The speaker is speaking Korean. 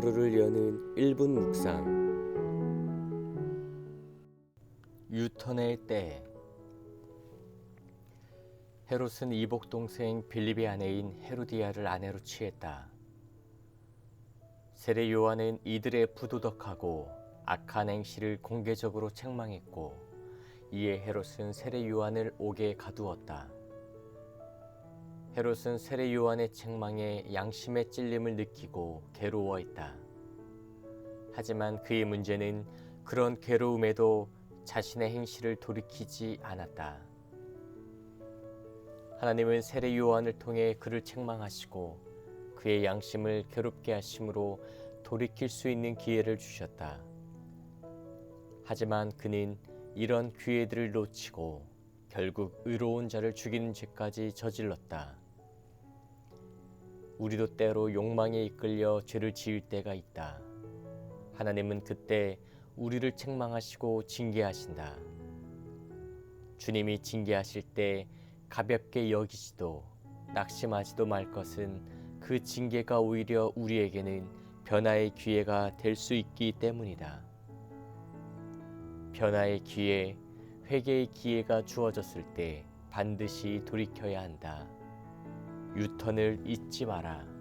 하루를 여는 1분 묵상 유턴의 때 헤롯은 이복 동생 빌립의 아내인 헤로디아를 아내로 취했다. 세례 요한은 이들의 부도덕하고 악한 행실을 공개적으로 책망했고 이에 헤롯은 세례 요한을 옥에 가두었다. 헤롯은 세례 요한의 책망에 양심의 찔림을 느끼고 괴로워했다. 하지만 그의 문제는 그런 괴로움에도 자신의 행실을 돌이키지 않았다. 하나님은 세례 요한을 통해 그를 책망하시고 그의 양심을 괴롭게 하심으로 돌이킬 수 있는 기회를 주셨다. 하지만 그는 이런 기회들을 놓치고 결국 의로운 자를 죽이는 죄까지 저질렀다. 우리도 때로 욕망에 이끌려 죄를 지을 때가 있다. 하나님은 그때 우리를 책망하시고 징계하신다. 주님이 징계하실 때 가볍게 여기지도 낙심하지도 말 것은 그 징계가 오히려 우리에게는 변화의 기회가 될 수 있기 때문이다. 변화의 기회, 회개의 기회가 주어졌을 때 반드시 돌이켜야 한다. 유턴을 잊지 마라.